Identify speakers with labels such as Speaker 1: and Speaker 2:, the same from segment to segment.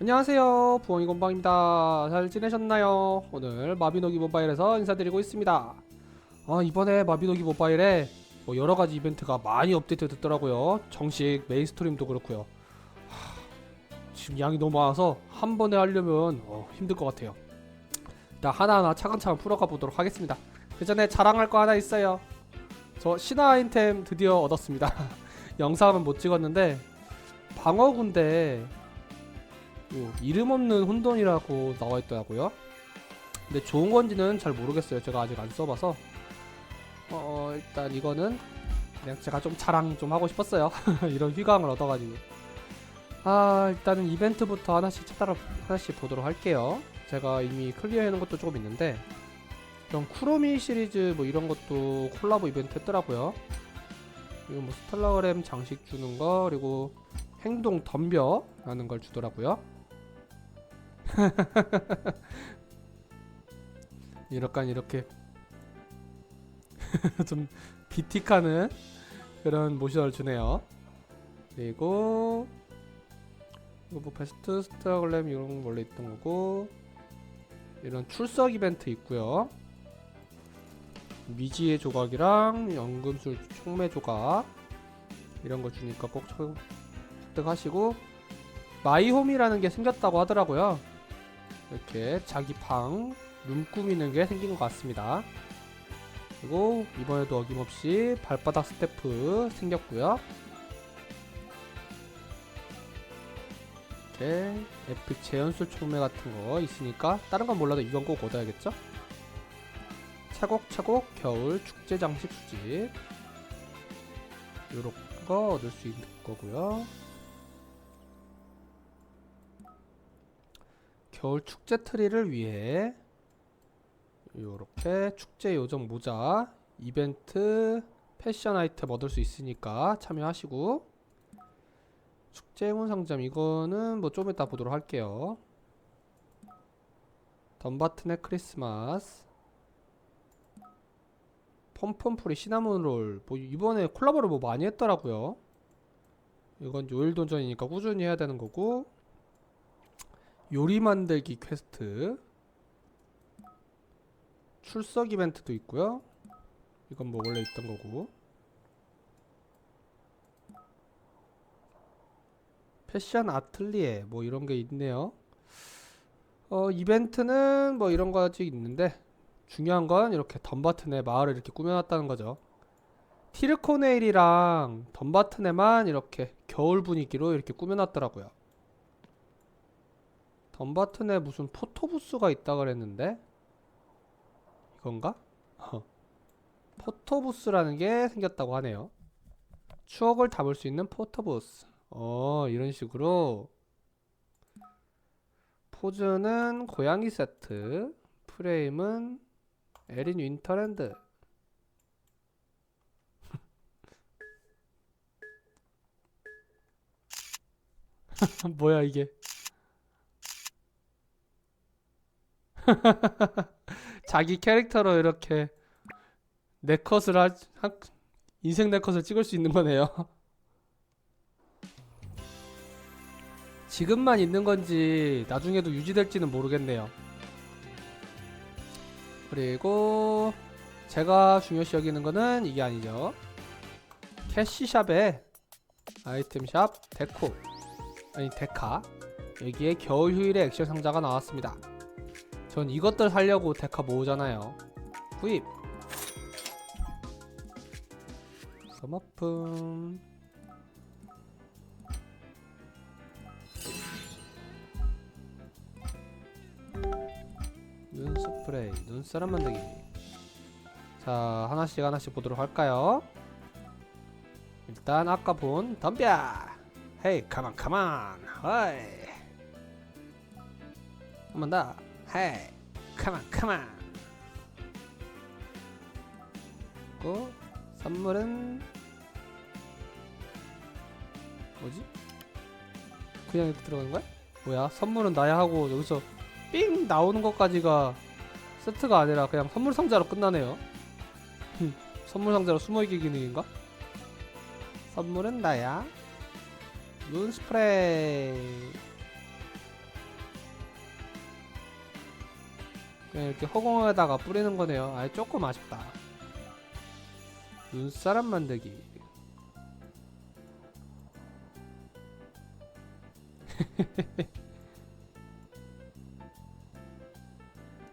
Speaker 1: 안녕하세요. 부엉이 건방입니다. 잘 지내셨나요? 오늘 마비노기 모바일에서 인사드리고 있습니다. 아 이번에 마비노기 모바일에 뭐 여러가지 이벤트가 많이 업데이트 됐더라고요. 정식 메인 스트림도 그렇고요. 하, 지금 양이 너무 많아서 한 번에 하려면 어, 힘들 것 같아요. 일단 하나하나 차근차근 풀어가 보도록 하겠습니다. 그 전에 자랑할 거 하나 있어요. 저 신화 아이템 드디어 얻었습니다. 영상은 못 찍었는데 방어군 대요 이름 없는 혼돈이라고 나와 있더라고요. 근데 좋은 건지는 잘 모르겠어요. 제가 아직 안 써봐서. 어, 일단 이거는 그냥 제가 좀 자랑 좀 하고 싶었어요. 이런 휘감을 얻어가지고. 아, 일단은 이벤트부터 하나씩 찾아라 하나씩 보도록 할게요. 제가 이미 클리어해놓은 것도 조금 있는데, 이런 쿠로미 시리즈 뭐 이런 것도 콜라보 이벤트 했더라고요. 그리고 뭐 스텔라그램 장식 주는 거, 그리고 행동 덤벼라는 걸 주더라고요. 이렇게 이렇게 좀 비틱하는 그런 모션을 주네요. 그리고 이거 뭐 베스트 스타글램 이런 건 원래 있던 거고 이런 출석 이벤트 있고요. 미지의 조각이랑 연금술 촉매 조각 이런 거 주니까 꼭 쳐- 획득하시고 마이홈이라는 게 생겼다고 하더라고요. 이렇게 자기 방, 룸 꾸미는 게 생긴 것 같습니다. 그리고 이번에도 어김없이 발바닥 스태프 생겼고요. 이렇게 에픽 재연술 촉매 같은 거 있으니까 다른 건 몰라도 이건 꼭 얻어야겠죠? 차곡차곡 겨울 축제 장식 수집 요런 거 얻을 수 있는 거고요. 겨울 축제 트리를 위해 요렇게 축제 요정 모자 이벤트 패션 아이템 얻을 수 있으니까 참여하시고. 축제 행운 상점 이거는 뭐 좀 이따 보도록 할게요. 덤바튼의 크리스마스. 펌펌프리 시나몬 롤. 뭐 이번에 콜라보를 뭐 많이 했더라고요. 이건 요일 도전이니까 꾸준히 해야 되는 거고 요리 만들기 퀘스트 출석 이벤트도 있고요. 이건 뭐 원래 있던 거고. 패션 아틀리에 뭐 이런 게 있네요. 어 이벤트는 뭐 이런 거지 있는데 중요한 건 이렇게 덤바튼의 마을을 이렇게 꾸며놨다는 거죠. 티르코네일이랑 덤바튼에만 이렇게 겨울 분위기로 이렇게 꾸며놨더라고요. 덤바튼에 무슨 포토부스가 있다 그랬는데 이건가? 어. 포토부스라는 게 생겼다고 하네요. 추억을 담을 수 있는 포토부스. 어, 이런 식으로 포즈는 고양이 세트, 프레임은 에린 윈터랜드. 뭐야 이게? 자기 캐릭터로 이렇게 네 컷을 하, 한, 인생 네 컷을 찍을 수 있는 거네요. 지금만 있는 건지 나중에도 유지될지는 모르겠네요. 그리고 제가 중요시 여기는 거는 이게 아니죠. 캐시샵에 아이템샵 데코 아니 데카 여기에 겨울 휴일의 액션 상자가 나왔습니다. 전 이것들 살려고 데카 모으잖아요. 구입. 소모품. 눈 스프레이, 눈사람 만들기. 자, 하나씩 하나씩 보도록 할까요? 일단 아까 본 덤벼. 헤이, 가만 가만. 허이. 한번 더. 헤이 컴온 컴온 고 선물은 뭐지? 그냥 이렇게 들어가는 거야? 뭐야 선물은 나야 하고 여기서 삥 나오는 것까지가 세트가 아니라 그냥 선물 상자로 끝나네요 흠, 선물 상자로 숨어있기 기능인가? 선물은 나야 눈 스프레이 이렇게 허공에다가 뿌리는 거네요. 아 조금 아쉽다. 눈사람 만들기.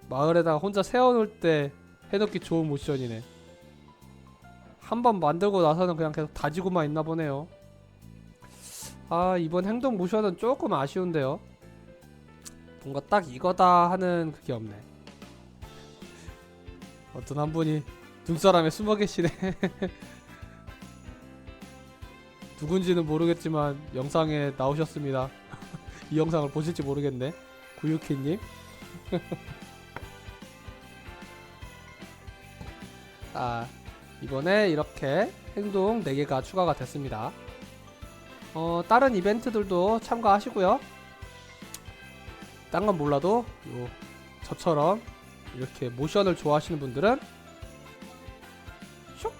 Speaker 1: 마을에다가 혼자 세워놓을 때 해놓기 좋은 모션이네. 한 번 만들고 나서는 그냥 계속 다지고만 있나 보네요. 아 이번 행동 모션은 조금 아쉬운데요. 뭔가 딱 이거다 하는 그게 없네. 어떤 한 분이 눈사람에 숨어 계시네. 누군지는 모르겠지만 영상에 나오셨습니다. 이 영상을 보실지 모르겠네. 구유키님. 아 이번에 이렇게 행동 4개가 추가가 됐습니다. 어, 다른 이벤트들도 참가하시고요. 딴 건 몰라도 요 저처럼 이렇게 모션을 좋아하시는 분들은 슉!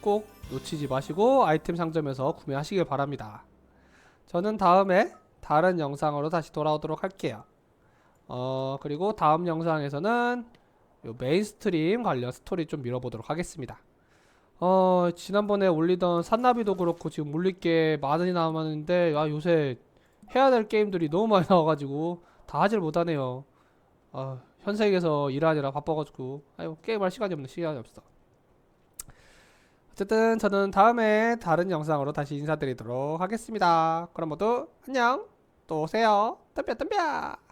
Speaker 1: 꼭 놓치지 마시고 아이템 상점에서 구매하시길 바랍니다. 저는 다음에 다른 영상으로 다시 돌아오도록 할게요. 어, 그리고 다음 영상에서는 요 메인스트림 관련 스토리 좀 밀어보도록 하겠습니다. 어, 지난번에 올리던 산나비도 그렇고 지금 물릴 게 많이 남았는데 아, 요새 해야 될 게임들이 너무 많이 나와가지고 다 하질 못하네요. 아, 현생에서 일하느라 바빠가지고 아유 게임할 시간이 없네 시간이 없어. 어쨌든 저는 다음에 다른 영상으로 다시 인사드리도록 하겠습니다. 그럼 모두 안녕 또 오세요. 덤벼 덤벼.